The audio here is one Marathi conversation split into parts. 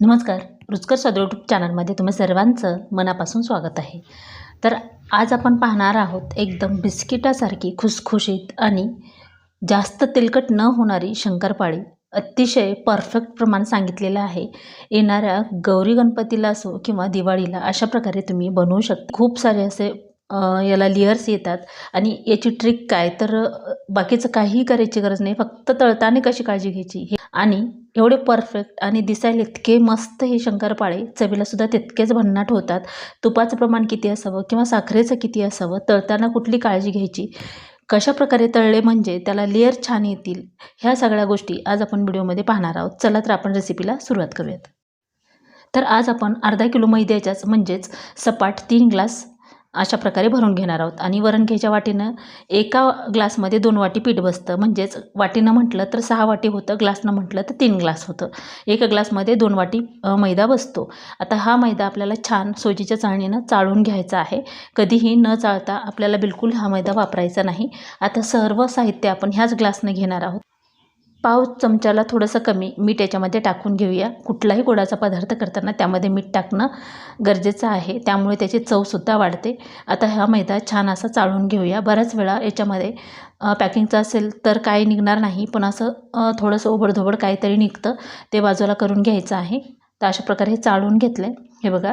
नमस्कार. रुचकर सदर यूट्यूब चॅनलमध्ये तुम्ही सर्वांचं मनापासून स्वागत आहे. तर आज आपण पाहणार आहोत एकदम बिस्किटासारखी खुसखुशीत आणि जास्त तेलकट न होणारी शंकरपाळी. अतिशय परफेक्ट प्रमाण सांगितलेलं आहे. येणाऱ्या गौरी गणपतीला असो किंवा दिवाळीला अशा प्रकारे तुम्ही बनवू शकता. खूप सारे असे याला लिअर्स येतात. आणि याची ट्रिक काय? तर बाकीचं काहीही करायची गरज नाही. फक्त तळताना कशी काळजी घ्यायची? हे आणि एवढे परफेक्ट आणि दिसायला इतके मस्त हे शंकरपाळे चवीलासुद्धा तितकेच भन्नाट होतात. तुपाचं प्रमाण किती असावं किंवा साखरेचं किती असावं? तळताना कुठली काळजी घ्यायची? कशा प्रकारे तळले म्हणजे त्याला लेअर छान येतील? ह्या सगळ्या गोष्टी आज आपण व्हिडिओमध्ये पाहणार आहोत. चला तर आपण रेसिपीला सुरुवात करूयात. तर आज आपण अर्धा किलो मैद्याच्याच म्हणजेच सपाट तीन ग्लास अशा प्रकारे भरून घेणार आहोत. आणि वरण घ्यायच्या वाटीनं एका ग्लासमध्ये दोन वाटी पीठ बसतं. म्हणजेच वाटीनं म्हटलं तर सहा वाटी होतं ग्लासनं म्हटलं तर तीन ग्लास होतं. एका ग्लासमध्ये दोन वाटी मैदा बसतो. आता हा मैदा आपल्याला छान सोजीच्या चाळणीनं चाळून घ्यायचा आहे. कधीही न चाळता आपल्याला बिलकुल हा मैदा वापरायचा नाही. आता सर्व साहित्य आपण ह्याच ग्लासनं घेणार आहोत. पाव चमच्याला थोडंसं कमी मीठ याच्यामध्ये टाकून घेऊया. कुठलाही गोडाचा पदार्थ करताना त्यामध्ये मीठ टाकणं गरजेचं आहे. त्यामुळे त्याची चवसुद्धा वाढते. आता हा मैदा छान असा चाळून घेऊया. बऱ्याच वेळा याच्यामध्ये पॅकिंगचं असेल तर काय निघणार नाही. पण असं थोडंसं ओबडधोबड काहीतरी निघतं ते बाजूला करून घ्यायचं आहे. तर अशा प्रकारे हे चाळून घेतलं आहे हे बघा.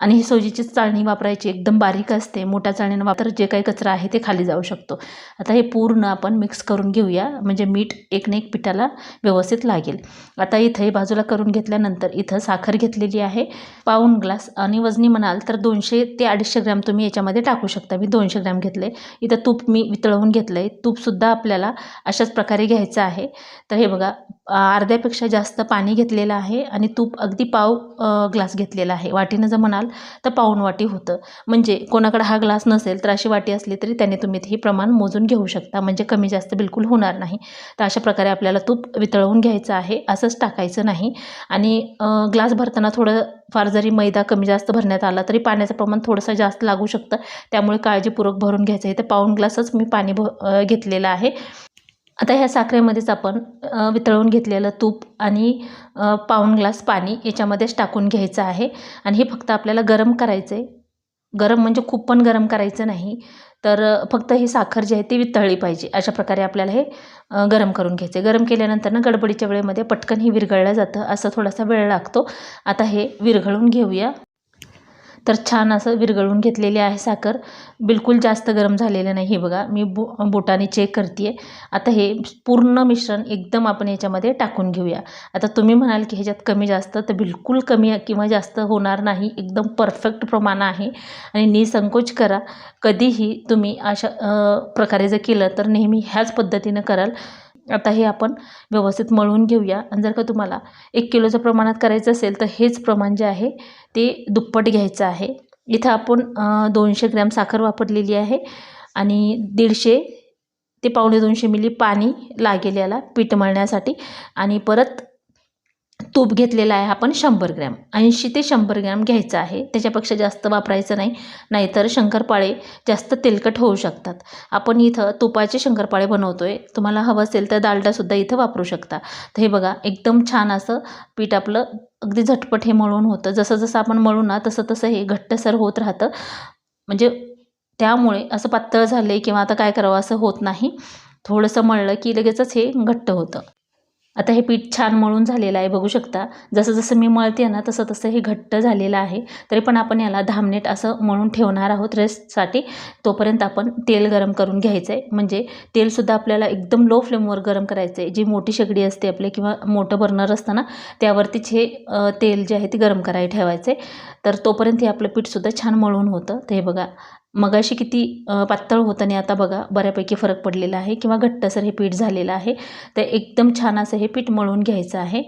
आणि ही सोजीचीच चाळणी वापरायची एकदम बारीक असते. मोठ्या चाळणीनं वापर जे काही कचरा आहे ते खाली जाऊ शकतो. आता हे पूर्ण आपण मिक्स करून घेऊया. म्हणजे मीठ एक ना एक पिठाला व्यवस्थित लागेल. आता इथं हे बाजूला करून घेतल्यानंतर इथं साखर घेतलेली आहे. पाऊण ग्लास आणि वजनी म्हणाल तर दोनशे ते अडीचशे ग्रॅम तुम्ही याच्यामध्ये टाकू शकता. मी दोनशे ग्रॅम घेतले. इथं तूप मी वितळवून घेतलं आहे तूपसुद्धा आपल्याला अशाच प्रकारे घ्यायचं आहे. तर हे बघा अर्ध्यापेक्षा जास्त पाणी घेतलेलं आहे आणि तूप अगदी पाव ग्लास घेतलेला आहे. वाटीनं जर म्हणाल तर पाऊण वाटी होतं. म्हणजे कोणाकडे हा ग्लास नसेल तर अशी वाटी असली तरी त्याने तुम्ही हे प्रमाण मोजून घेऊ शकता. म्हणजे कमी जास्त बिलकुल होणार नाही. तर अशा प्रकारे आपल्याला तूप वितळवून घ्यायचं आहे असंच टाकायचं नाही. आणि ग्लास भरताना थोडं फार जरी मैदा कमी जास्त भरण्यात आला तरी पाण्याचं प्रमाण थोडंसं जास्त लागू शकतं. त्यामुळे काळजीपूर्वक भरून घ्यायचं आहे. तर पाऊण ग्लासच मी पाणी भ घेतलेलं आहे. आता ह्या साखरेमध्येच आपण वितळवून घेतलेलं तूप आणि अ, पाऊण ग्लास पाणी याच्यामध्येच टाकून घ्यायचं आहे. आणि हे फक्त आपल्याला गरम करायचं आहे गरम म्हणजे खूप पण गरम करायचं नाही. तर फक्त ही साखर जी आहे ती वितळली पाहिजे. अशा प्रकारे आपल्याला हे गरम करून घ्यायचं आहे गरम केल्यानंतर ना गडबडीच्या वेळेमध्ये पटकन ही विरघळलं जातं. असं थोडासा वेळ लागतो. आता हे विरघळून घेऊया. तर छान असं विरघळून घेतलेली आहे साखर. बिलकुल जास्त गरम झालेलं नाही हे बघा. मी बो बोटाने चेक करते आहे आता हे पूर्ण मिश्रण एकदम आपण याच्यामध्ये टाकून घेऊया. आता तुम्ही म्हणाल की ह्याच्यात कमी जास्त तर बिलकुल कमी किंवा जास्त होणार नाही. एकदम परफेक्ट प्रमाण आहे. आणि निसंकोच करा. कधीही तुम्ही अशा प्रकारे जर केलं तर नेहमी ह्याच पद्धतीनं कराल. आता हे आपण व्यवस्थित मळून घेऊया. आणि जर का तुम्हाला एक किलोच्या प्रमाणात करायचं असेल तर हेच प्रमाण जे आहे ते दुप्पट घ्यायचं आहे. इथं आपण दोनशे ग्रॅम साखर वापरलेली आहे आणि दीडशे ते पावणे दोनशे मिली पाणी लागेल याला पीठ मळण्यासाठी. आणि परत तूप घेतलेलं आहे आपण शंभर ग्रॅम. ऐंशी ते शंभर ग्रॅम घ्यायचं आहे. त्याच्यापेक्षा जास्त वापरायचं नाही. नाहीतर शंकरपाळे जास्त तेलकट होऊ शकतात. आपण इथं तुपाचे शंकरपाळे बनवतो आहे तुम्हाला हवं असेल तर डालडासुद्धा इथं वापरू शकता. तर हे बघा एकदम छान असं पीठ आपलं अगदी झटपट हे मळून होतं. जसं जसं आपण मळू ना तसं तसं हे घट्टसर होत राहतं. म्हणजे त्यामुळे असं पातळ झालं आहे किंवा आता काय करावं असं होत नाही. थोडंसं मळलं की लगेचच हे घट्ट होतं. आता हे पीठ छान मळून झालेलं आहे बघू शकता. जसं जसं मी मळते ना तसं तसं हे घट्ट झालेलं आहे. तरी पण आपण याला दहा मिनिट असं मळून ठेवणार आहोत रेस्टसाठी तोपर्यंत आपण तेल गरम करून घ्यायचं आहे म्हणजे तेलसुद्धा आपल्याला एकदम लो फ्लेमवर गरम करायचं आहे जी मोठी शेगडी असते आपले किंवा मोठं बर्नर असतं ना त्यावरतीच हे तेल जे आहे ते गरम करायला ठेवायचं आहे तर तोपर्यंत हे आपलं पीठसुद्धा छान मळून होतं. ते हे बघा मगाशी किती पातळ होतं आणि आता बघा बऱ्यापैकी फरक पडलेला आहे किंवा घट्टसर हे पीठ झालेलं आहे. तर एकदम छान असं हे पीठ मळून घ्यायचं आहे.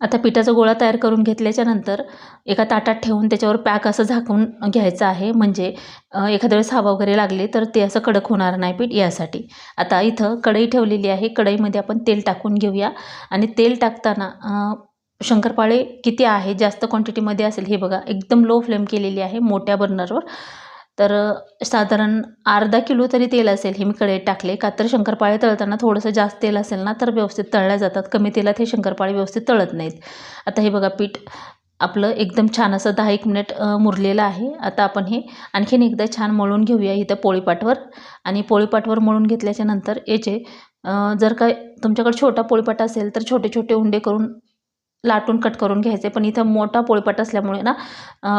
आता पिठाचा गोळा तयार करून घेतल्याच्या नंतर एका ताटात ठेवून त्याच्यावर पॅक असं झाकून घ्यायचं आहे. म्हणजे एखाद्या वेळेस हवा वगैरे लागले तर ते असं कडक होणार नाही पीठ यासाठी. आता इथं कढई ठेवलेली आहे. कढईमध्ये आपण तेल टाकून घेऊया. आणि तेल टाकताना शंकरपाळे किती आहे? जास्त क्वांटिटीमध्ये असेल हे बघा. एकदम लो फ्लेम केलेली आहे मोठ्या बर्नरवर. तर साधारण अर्धा किलो तरी तेल असेल हे मी कढईत टाकले. का तर शंकरपाळे तळताना थोडंसं जास्त तेल असेल ना तर व्यवस्थित तळल्या जातात. कमी तेलात हे शंकरपाळे व्यवस्थित तळत नाहीत. आता हे बघा पीठ आपलं एकदम छान असं दहा एक मिनिट मुरलेलं आहे. आता आपण हे आणखीन एकदा छान मळून घेऊया इथं पोळीपाटवर. आणि पोळीपाटवर मळून घेतल्याच्या नंतर याचे जर काय तुमच्याकडे छोटा पोळीपाट असेल तर छोटे छोटे उंडे करून लाटून कट करून घ्यायचे. पण इथं मोठा पोळीपाट असल्यामुळे ना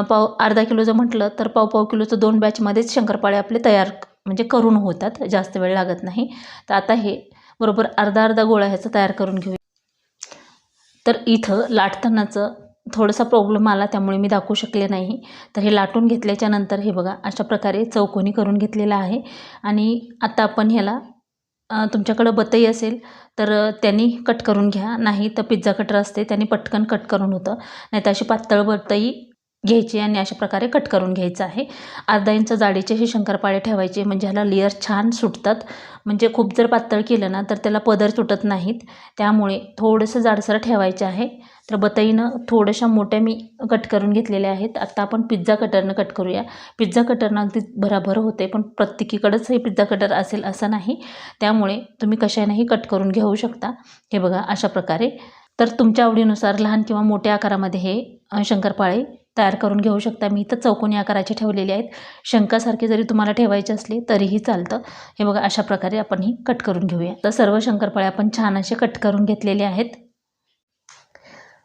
पाव अर्धा किलो जर म्हटलं तर पाव पाव किलोचं दोन बॅचमध्येच शंकरपाळे आपले तयार म्हणजे करून होतात. जास्त वेळ लागत नाही. तर आता हे बरोबर अर्धा अर्धा गोळा ह्याचा तयार करून घेऊ. तर इथं लाटतानाचं थोडासा प्रॉब्लेम आला त्यामुळे मी दाखवू शकले नाही. तर हे लाटून घेतल्याच्या नंतर हे बघा अशा प्रकारे चौकोनी करून घेतलेलं आहे. आणि आता आपण ह्याला तुमच्याकडं बतई असेल तर त्यांनी कट करून घ्या. नाही तर पिझ्झा कटर असते त्यांनी पटकन कट करून होतं. नाही तर अशी पातळ बतई घ्यायची आणि अशा प्रकारे कट करून घ्यायचं आहे. अर्धा इंच जाडीचे हे शंकरपाळे ठेवायचे म्हणजे ह्याला लेअर छान सुटतात. म्हणजे खूप जर पातळ केलं ना तर त्याला पदर सुटत नाहीत. त्यामुळे थोडंसं जाडसर ठेवायचं आहे. तर बतईनं थोड्याशा मोठ्या मी कट करून घेतलेल्या आहेत. आत्ता आपण पिझ्झा कटरनं कट करूया. पिझ्झा कटरनं अगदी भराभर होते पण प्रत्येकीकडंच हे पिझ्झा कटर असेल असं नाही. त्यामुळे तुम्ही कशानेही कट करून घेऊ शकता. हे बघा अशा प्रकारे. तर तुमच्या आवडीनुसार लहान किंवा मोठ्या आकारामध्ये हे शंकरपाळे तयार करून घेऊ शकता. मी इथं चौकोनी आकाराचे ठेवलेले आहेत. शंकासारखे जरी तुम्हाला ठेवायचे असले तरीही चालतं. हे बघा अशा प्रकारे आपण ही कट करून घेऊया. तर सर्व शंकरपाळे आपण छान असे कट करून घेतलेले आहेत.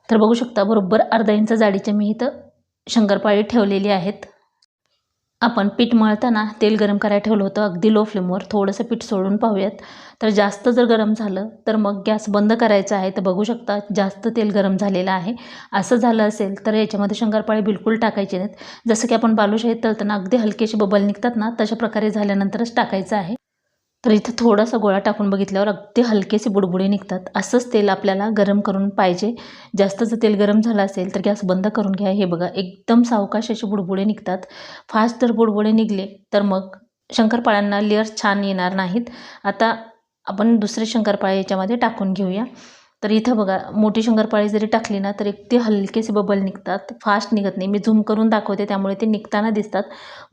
तर बघू शकता बरोबर अर्धा इंच जाडीचे मी इथं शंकरपाळी ठेवलेली आहेत. आपण पीठ मळताना तेल गरम करायला ठेवलं होतं. अगदी लो फ्लेमवर थोडंसं पीठ सोडून पाहूयात. तर जास्त जर गरम झालं तर मग गॅस बंद करायचा आहे. तर बघू शकता जास्त तेल गरम झालेलं आहे. असं झालं असेल तर याच्यामध्ये शंकरपाळे बिलकुल टाकायचे नाहीत. जसं की आपण बालुशाहीत तळताना अगदी हलकेसे बबल निघतात ना तशा प्रकारे झाल्यानंतरच टाकायचं आहे. तर इथं थोडासा गोळा टाकून बघितल्यावर अगदी हलकेसे बुडबुडे निघतात. असंच तेल आपल्याला गरम करून पाहिजे. जास्त जर तेल गरम झालं असेल तर गॅस बंद करून घ्या. हे बघा एकदम सावकाश असे बुडबुडे निघतात. फास्ट जर बुडबुडे निघले तर मग शंकरपाळ्यांना लेअर्स छान येणार नाहीत. आता आपण दुसरे शंकरपाळे याच्यामध्ये टाकून घेऊया. तर इथं बघा मोठी शंकरपाळी जरी टाकली ना तर एक ते हलकेसे बबल निघतात. फास्ट निघत नाही. मी झूम करून दाखवते त्यामुळे ते निघताना दिसतात.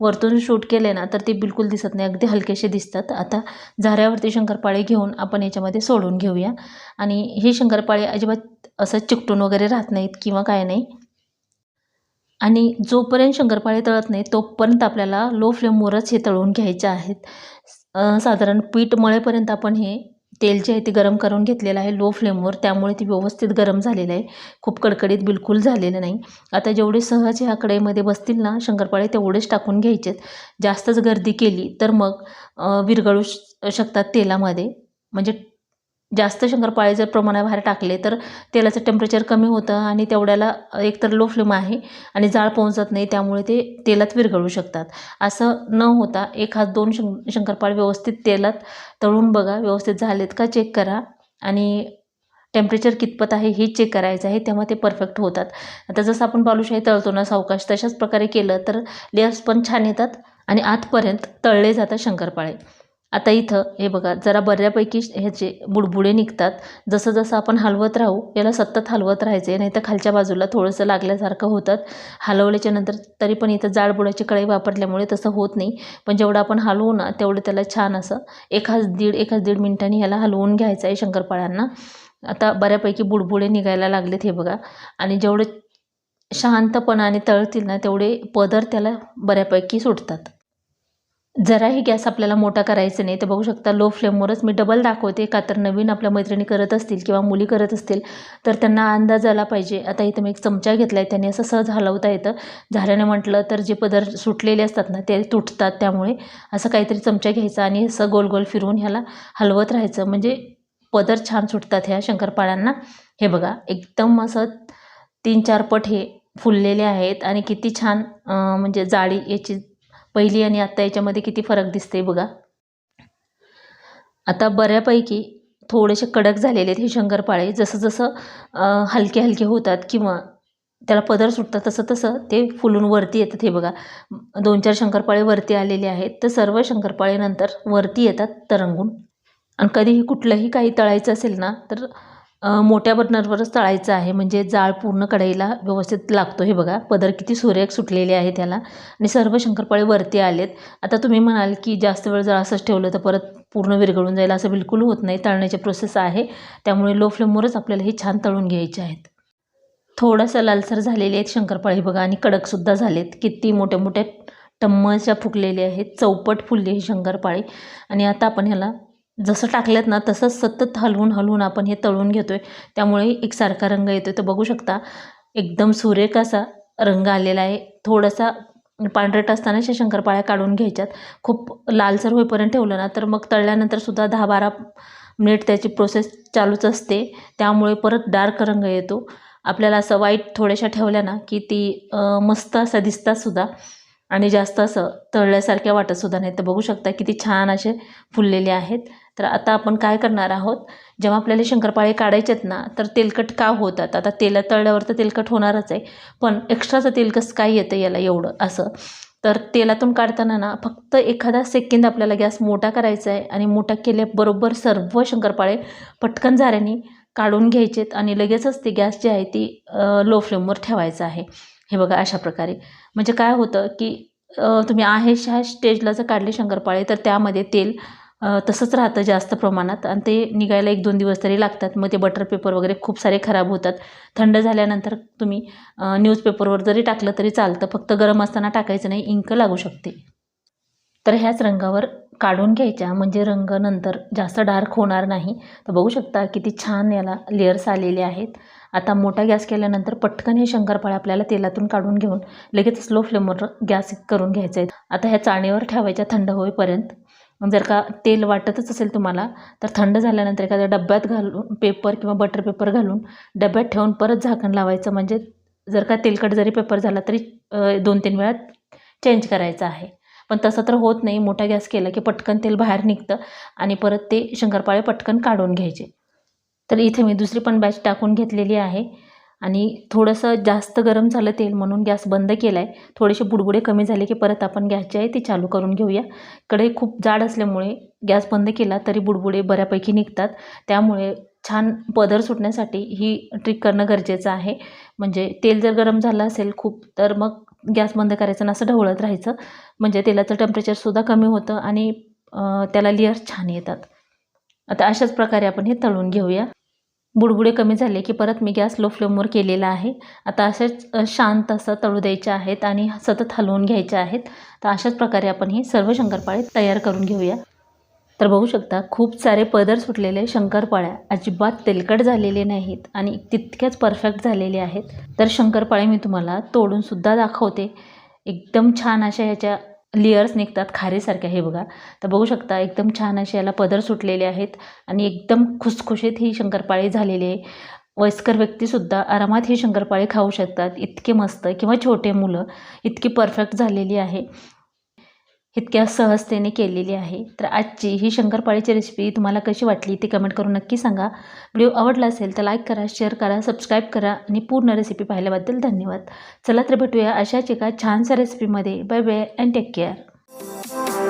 वरतून शूट केले ना तर ते बिलकुल दिसत नाही. अगदी हलकेसे दिसतात. आता झाऱ्यावरती शंकरपाळे घेऊन आपण याच्यामध्ये सोडून घेऊया. आणि हे शंकरपाळे अजिबात असं चिकटून वगैरे राहत नाहीत किंवा काय नाही. आणि जोपर्यंत शंकरपाळे तळत नाही तोपर्यंत आपल्याला लो फ्लेमवरच हे तळून घ्यायचे आहेत. साधारण पीठ मळेपर्यंत आपण हे तेल जे आहे ते गरम करून घेतलेलं आहे लो फ्लेमवर त्यामुळे ते व्यवस्थित गरम झालेलं आहे. खूप कडकडीत बिलकुल झालेलं नाही. आता जेवढे सहज ह्या कढईमध्ये बसतील ना शंकरपाळे तेवढेच टाकून घ्यायचेत. जास्तच गर्दी केली तर मग विरघळू श शकतात तेलामध्ये. म्हणजे जास्त शंकरपाळे जर प्रमाणाबाहेर टाकले तर तेलाचं टेम्परेचर कमी होतं आणि तेवढ्याला एकतर लो फ्लेम आहे आणि जाळ पोहोचत नाही त्यामुळे ते तेलात विरघळू शकतात. असं न होता एक हात दोन शं शंकरपाळे व्यवस्थित तेलात तळून बघा व्यवस्थित झालेत का चेक करा आणि टेम्परेचर कितपत आहे हे चेक करायचं आहे तेव्हा ते परफेक्ट होतात. आता जसं आपण बालुशाही तळतो ना सावकाश तशाच प्रकारे केलं तर लेअर्स पण छान येतात आणि आतपर्यंत तळले जातात शंकरपाळे. आता इथं हे बघा जरा बऱ्यापैकी ह्याचे बुडबुडे निघतात. जसं जसं आपण हलवत राहू याला सतत हलवत राहायचे नाही तर खालच्या बाजूला थोडंसं लागल्यासारखं होतात. हलवल्याच्या नंतर तरी पण इथं जाड बुडाची कढई वापरल्यामुळे तसं होत नाही. पण जेवढं आपण हलवू ना तेवढं त्याला छान असं एखाद दीड एखाद दीड मिनिटांनी ह्याला हलवून घ्यायचं आहे शंकरपाळ्यांना आता बऱ्यापैकी बुडबुडे निघायला लागलेत हे बघा. आणि जेवढे शांतपणाने तळतील ना तेवढे पदर त्याला बऱ्यापैकी सुटतात. जराही गॅस आपल्याला मोठा करायचा नाही. तर बघू शकता लो फ्लेमवरच मी डबल दाखवते. का तर नवीन आपल्या मैत्रिणी करत असतील किंवा मुली करत असतील तर त्यांना अंदाज आला पाहिजे. आता इथं मी एक चमचा घेतला आहे त्याने असं सहज हलवता येतं. झाल्याने म्हटलं तर जे पदर सुटलेले असतात ना ते तुटतात. त्यामुळे असं काहीतरी चमचा घ्यायचा आणि असं गोल गोल फिरवून ह्याला हलवत राहायचं. म्हणजे पदर छान सुटतात ह्या शंकरपाळ्यांना हे बघा एकदम असं तीन चार पट हे फुललेले आहेत. आणि किती छान म्हणजे जाळी याची पहिली आणि आत्ता याच्यामध्ये किती फरक दिसते बघा. आता बऱ्यापैकी थोडेसे कडक झालेले आहेत हे शंकरपाळे. जसं जसं हलके हलके होतात किंवा त्याला पदर सुटतात तसं तसं ते फुलून वरती येतात हे बघा. दोन चार शंकरपाळे वरती आलेले आहेत. तर सर्व शंकरपाळे नंतर वरती येतात तरंगून. आणि कधीही कुठलंही काही तळायचं असेल ना तर मोठ्या बर्नरवरच तळायचं आहे. म्हणजे जाळ पूर्ण कढईला व्यवस्थित लागतो. हे बघा पदर किती सुरेख सुटलेले आहे त्याला. आणि सर्व शंकरपाळे वरती आलेत. आता तुम्ही म्हणाल की जास्त वेळ जर असंच ठेवलं तर परत पूर्ण विरघळून जाईल असं बिलकुल होत नाही. तळण्याची प्रोसेस आहे. त्यामुळे लो फ्लेमवरच आपल्याला हे छान तळून घ्यायचे आहेत. थोडंसं लालसर झालेले आहेत शंकरपाळे. बघा आणि कडकसुद्धा झालेत. किती मोठ्या मोठ्या टम्मच्या फुगलेले आहेत. चौपट फुलले ही शंकरपाळी. आणि आता आपण ह्याला जसं टाकल्यात ना तसंच सतत हलवून हलवून आपण हे तळून घेतो आहे त्यामुळे एकसारखा रंग येतो आहे तर बघू शकता एकदम सुरेख असा रंग आलेला आहे. थोडासा पांढरट असताना अशा शंकरपाळ्या काढून घ्यायच्यात. खूप लालसर होईपर्यंत ठेवलं ना तर मग तळल्यानंतरसुद्धा दहा बारा मिनिट त्याची प्रोसेस चालूच असते. त्यामुळे परत डार्क रंग येतो. आपल्याला असं वाईट थोड्याशा ठेवल्या ना की ती मस्त असं दिसतातसुद्धा आणि जास्त असं तळल्यासारख्या वाटतसुद्धा नाही तर बघू शकता किती छान असे फुललेले आहेत. तर आता आपण काय करणार आहोत? जेव्हा आपल्याला शंकरपाळे काढायचेत ना तर तेलकट का होतात? आता तेला तळल्यावर तर तेलकट होणारच आहे. पण एक्स्ट्राचं तेलकस काय येतं याला एवढं असं? तर तेलातून काढताना ना फक्त एखादा सेकंद आपल्याला गॅस मोठा करायचा आहे आणि मोठा केल्याबरोबर सर्व शंकरपाळे पटकन झाऱ्याने काढून घ्यायचेत आणि लगेचच ती गॅस जी आहे ती लो फ्लेमवर ठेवायचं आहे. हे बघा अशा प्रकारे. म्हणजे काय होतं की तुम्ही आहे ह्या स्टेजला जर काढले शंकरपाळे तर त्यामध्ये तेल तसंच राहतं जास्त प्रमाणात आणि ते निघायला एक दोन दिवस तरी लागतात. मग ते बटर पेपर वगैरे खूप सारे खराब होतात. थंड झाल्यानंतर तुम्ही न्यूजपेपरवर जरी टाकलं तरी चालतं. फक्त गरम असताना टाकायचं नाही इंक लागू शकते. तर ह्याच रंगावर काढून घ्यायच्या. म्हणजे रंग नंतर जास्त डार्क होणार नाही. तर बघू शकता किती छान याला लेअर्स आलेले आहेत. आता मोठा गॅस केल्यानंतर पटकन हे शंकरपाळे आपल्याला तेलातून काढून घेऊन लगेच स्लो फ्लेमवर गॅस करून घ्यायचा आहे. आता ह्या चाणीवर ठेवायच्या थंड होईपर्यंत. जर का तेल वाटतच असेल तुम्हाला तर थंड झाल्यानंतर एखाद्या डब्यात घालून पेपर किंवा बटर पेपर घालून डब्यात ठेवून परत झाकण लावायचं. म्हणजे जर का तेलकट जरी पेपर झाला तरी दोन तीन वेळा चेंज करायचं आहे. पण तसं तर होत नाही. मोठा गॅस केला की पटकन तेल बाहेर निघतं आणि परत ते शंकरपाळे पटकन काढून घ्यायचे. तर इथे मी दुसरी पण बॅच टाकून घेतलेली आहे. आणि थोडंसं जास्त गरम झालं तेल म्हणून गॅस बंद केला आहे थोडेसे बुडबुडे कमी झाले की परत आपण गॅस जे आहे ती चालू करून घेऊया. कढई खूप जाड असल्यामुळे गॅस बंद केला तरी बुडबुडे बऱ्यापैकी निघतात. त्यामुळे छान पदर सुटण्यासाठी ही ट्रिक करणं गरजेचं आहे. म्हणजे तेल जर गरम झालं असेल खूप तर मग गॅस बंद करायचं असं ढवळत राहायचं. म्हणजे तेलाचं टेम्परेचरसुद्धा कमी होतं आणि त्याला लेअर्स छान येतात. आता अशाच प्रकारे आपण हे तळून घेऊया. बुडबुडे कमी झाले की परत मी गॅस लो फ्लेमवर केलेला आहे. आता असेच शांत असं तळू द्यायचे आहेत आणि सतत हलवून घ्यायचे आहेत. तर अशाच प्रकारे आपण हे सर्व शंकरपाळे तयार करून घेऊया. तर बघू शकता खूप सारे पदर सुटलेले शंकरपाळ्या अजिबात तेलकट झालेले नाहीत आणि तितक्याच परफेक्ट झालेले आहेत. तर शंकरपाळे मी तुम्हाला तोडूनसुद्धा दाखवते. एकदम छान अशा ह्याच्या लेयर्स निघतात खारीसारख्या हे बघा. तर बघू शकता एकदम छान असे याला पदर सुटलेले आहेत आणि एकदम खुसखुशीत ही शंकरपाळी झालेली आहे. वयस्कर व्यक्तीसुद्धा आरामात ही शंकरपाळी खाऊ शकतात. इतके मस्त किंवा छोटे मुलं इतकी परफेक्ट झालेली आहे. इतक्या सहजतेने केलेली आहे. तर आजची ही शंकरपाळीची रेसिपी तुम्हाला कशी वाटली ती कमेंट करून नक्की सांगा. व्हिडिओ आवडला असेल तर लाईक करा शेअर करा सबस्क्राईब करा आणि पूर्ण रेसिपी पाहिल्याबद्दल धन्यवाद. चला तर भेटूया अशाच एका छानशा रेसिपीमध्ये bye bye and take care